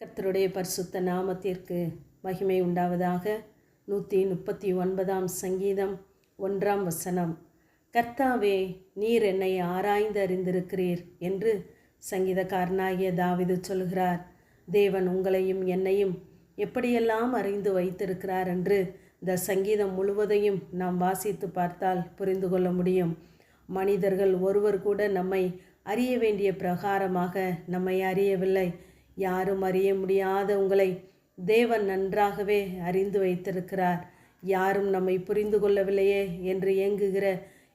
கர்த்தருடைய பரிசுத்த நாமத்திற்கு மகிமை உண்டாவதாக. நூற்றி முப்பத்தி ஒன்பதாம் சங்கீதம் ஒன்றாம் வசனம். கர்த்தாவே நீர் என்னை ஆராய்ந்து அறிந்திருக்கிறீர் என்று சங்கீதக்காரனாகிய தாவிது சொல்கிறார். தேவன் உங்களையும் என்னையும் எப்படியெல்லாம் அறிந்து வைத்திருக்கிறார் என்று இந்த சங்கீதம் முழுவதையும் நாம் வாசித்து பார்த்தால் புரிந்து கொள்ள முடியும். மனிதர்கள் ஒருவர் கூட நம்மை அறிய வேண்டிய பிரகாரமாக நம்மை அறியவில்லை. யாரும் அறிய முடியாத உங்களை தேவன் நன்றாகவே அறிந்து வைத்திருக்கிறார். யாரும் நம்மை புரிந்து கொள்ளவில்லையே என்று ஏங்குகிற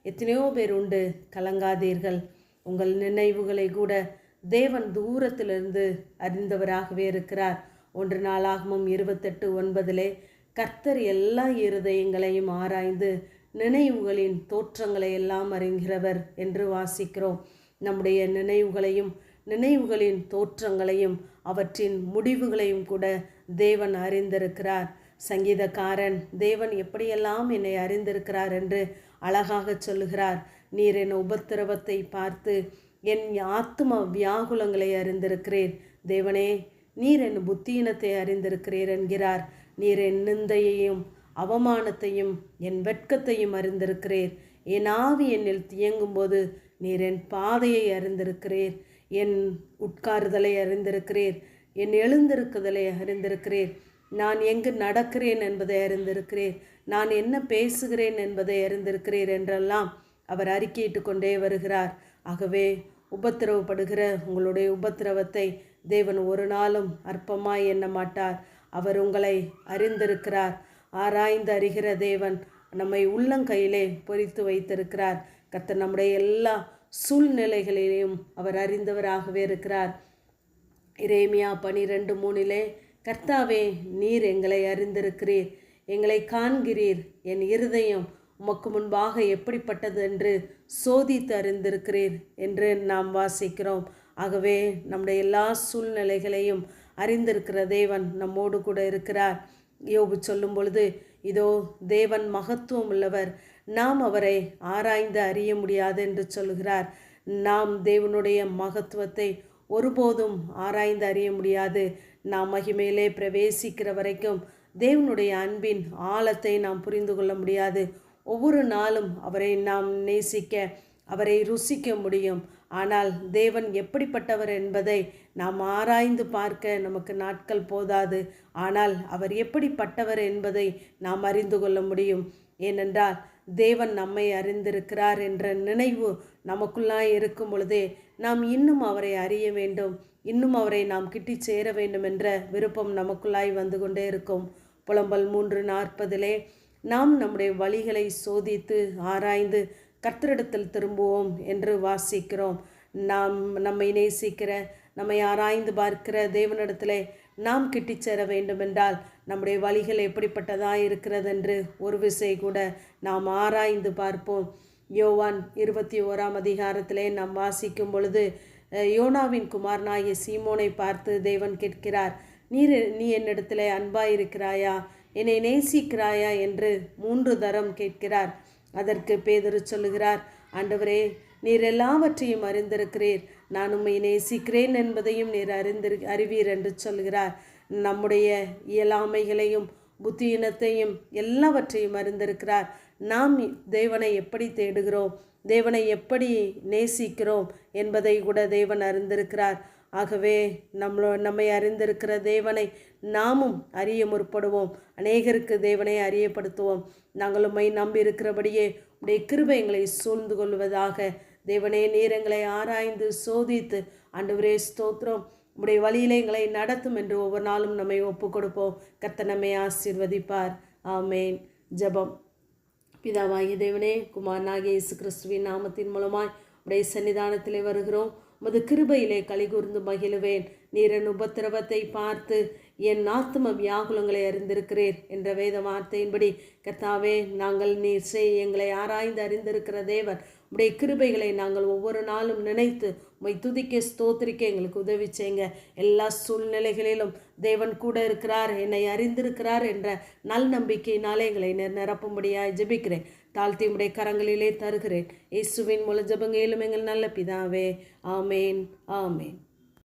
எத்தனையோ பேர் உண்டு. கலங்காதீர்கள். உங்கள் நினைவுகளை கூட தேவன் தூரத்திலிருந்து அறிந்தவராகவே இருக்கிறார். ஒன்று நாளாகமும் இருபத்தெட்டு ஒன்பதிலே கர்த்தர் எல்லா இருதயங்களையும் ஆராய்ந்து நினைவுகளின் தோற்றங்களை எல்லாம் அறிகிறவர் என்று வாசிக்கிறோம். நம்முடைய நினைவுகளையும் நினைவுகளின் தோற்றங்களையும் அவற்றின் முடிவுகளையும் கூட தேவன் அறிந்திருக்கிறார். சங்கீதக்காரன் தேவன் எப்படியெல்லாம் என்னை அறிந்திருக்கிறார் என்று அழகாக சொல்லுகிறார். நீர் என் உபத்திரவத்தை பார்த்து என் ஆத்ம வியாகுலங்களை அறிந்திருக்கிறேன் தேவனே நீர் என் புத்தீனத்தை அறிந்திருக்கிறீர் என்கிறார். நீர் என் நிந்தையையும் அவமானத்தையும் என் வெட்கத்தையும் அறிந்திருக்கிறீர். என் ஆவி என்னில் தியங்கும்போது நீர் என் பாதையை அறிந்திருக்கிறீர். என் உட்காருதலை அறிந்திருக்கிறீர். என் எழுந்திருக்குதலை அறிந்திருக்கிறீர். நான் எங்கு நடக்கிறேன் என்பதை அறிந்திருக்கிறீர். நான் என்ன பேசுகிறேன் என்பதை அறிந்திருக்கிறீர் என்றெல்லாம் அவர் அறிக்கையிட்டு கொண்டே வருகிறார். ஆகவே உபத்திரவப்படுகிற உங்களுடைய உபத்திரவத்தை தேவன் ஒரு நாளும் அற்பமாய் எண்ண மாட்டார். அவர் உங்களை அறிந்திருக்கிறார். ஆராய்ந்து அறிகிற தேவன் நம்மை உள்ளங்கையிலே பொறித்து வைத்திருக்கிறார். கர்த்தர் நம்முடைய எல்லா சூழ்நிலைகளிலேயும் அவர் அறிந்தவராகவே இருக்கிறார். இரேமியா பனிரெண்டு மூணிலே கர்த்தாவே நீர் எங்களை அறிந்திருக்கிறீர். எங்களை காண்கிறீர். என் இருதயம் உமக்கு முன்பாக எப்படிப்பட்டது என்று சோதித்து அறிந்திருக்கிறீர் என்று நாம் வாசிக்கிறோம். ஆகவே நம்முடைய எல்லா சூழ்நிலைகளையும் அறிந்திருக்கிற தேவன் நம்மோடு கூட இருக்கிறார். யோபு சொல்லும் பொழுது இதோ தேவன் மகத்துவம் உள்ளவர். நாம் அவரை ஆராய்ந்து அறிய முடியாது என்று சொல்கிறார் நாம் தேவனுடைய மகத்துவத்தை ஒருபோதும் ஆராய்ந்து அறிய முடியாது. நாம் மகிமையிலே பிரவேசிக்கிற வரைக்கும் தேவனுடைய அன்பின் ஆழத்தை நாம் புரிந்து கொள்ள முடியாது. ஒவ்வொரு நாளும் அவரை நாம் நேசிக்க அவரை ருசிக்க முடியும். ஆனால் தேவன் எப்படிப்பட்டவர் என்பதை நாம் ஆராய்ந்து பார்க்க நமக்கு நாட்கள் போதாது. ஆனால் அவர் எப்படிப்பட்டவர் என்பதை நாம் அறிந்து கொள்ள முடியும். ஏனென்றால் தேவன் நம்மை அறிந்திருக்கிறார் என்ற நினைவு நமக்குள்ளாய் இருக்கும் பொழுதே நாம் இன்னும் அவரை அறிய வேண்டும் இன்னும் அவரை நாம் கிட்டி சேர வேண்டும் என்ற விருப்பம் நமக்குள்ளாய் வந்து கொண்டே இருக்கும். புலம்பல் மூன்று நாற்பதிலே நாம் நம்முடைய வழிகளை சோதித்து ஆராய்ந்து கர்த்தரிடத்தில் திரும்புவோம் என்று வாசிக்கிறோம். நாம் நம்மை நேசிக்கிற நம்மை ஆராய்ந்து பார்க்கிற தேவனிடத்திலே நாம் கிட்டிச்சேர வேண்டுமென்றால் நம்முடைய வழிகள் எப்படிப்பட்டதாக இருக்கிறது என்று ஒரு விசை கூட நாம் ஆராய்ந்து பார்ப்போம். யோவான் இருபத்தி ஓராம் அதிகாரத்திலே நாம் வாசிக்கும் பொழுது யோனாவின் குமாரனாகிய சீமோனை பார்த்து தேவன் கேட்கிறார் நீர் நீ என்னிடத்தில் அன்பாயிருக்கிறாயா? என்னை நேசிக்கிறாயா? என்று மூன்று தரம் கேட்கிறார். அதற்கு பேதரு சொல்லுகிறார் ஆண்டவரே நீர் எல்லாவற்றையும் அறிந்திருக்கிறீர். நான் உம்மை நேசிக்கிறேன் என்பதையும் நீர் அறிந்திரு அறிவீர் என்று சொல்கிறார். நம்முடைய இயலாமைகளையும் புத்தியினத்தையும் எல்லாவற்றையும் அறிந்திருக்கிறார். நாம் தேவனை எப்படி தேடுகிறோம்? தேவனை எப்படி நேசிக்கிறோம் என்பதை கூட தேவன் அறிந்திருக்கிறார். ஆகவே நம்மளோ நம்மை அறிந்திருக்கிற தேவனை நாமும் அறிய முற்படுவோம். அநேகருக்கு தேவனை அறியப்படுத்துவோம். நாங்களும் உம்மை நம்பி இருக்கிறபடியே உடைய கிருபை எங்களை சூழ்ந்து கொள்வதாக தேவனே நேரங்களை ஆராய்ந்து சோதித்து ஆண்டவரே ஸ்தோத்திரம். உடைய வழியிலே எங்களை நடத்தும் என்று ஒவ்வொரு நாளும் நம்மை ஒப்பு கொடுப்போம் கர்த்த நம்மை ஆசீர்வதிப்பார். ஆமேன். ஜபம். பிதாவாகிய தேவனே குமாரனாகிய இயேசு கிறிஸ்துவின் நாமத்தின் மூலமாய் உடைய சன்னிதானத்திலே வருகிறோம். உமது கிருபையிலே கலிகூர்ந்து மகிழுவேன். நீரன் உபத்திரவத்தை பார்த்து என் ஆத்தும வியாகுலங்களை அறிந்திருக்கிறீர் என்ற வேத வார்த்தையின்படி கர்த்தாவே நாங்கள் நீர் செய் எங்களை ஆராய்ந்து அறிந்திருக்கிற தேவன் உடைய கிருபைகளை நாங்கள் ஒவ்வொரு நாளும் நினைத்து உமை துதிக்க ஸ்தோத்திரிக்க எங்களுக்கு உதவி செய்யுங்க. எல்லா சூழ்நிலைகளிலும் தேவன் கூட இருக்கிறார் என்னை அறிந்திருக்கிறார் என்ற நல் நம்பிக்கையினாலே எங்களை நிரப்பும்படியாய் ஜெபிக்கிறேன். தாழ்த்தி உடைய கரங்களிலே தருகிறேன். இயேசுவின் மூல ஜபங்க எங்கள் நல்ல பிதாவே. ஆமேன் ஆமேன்.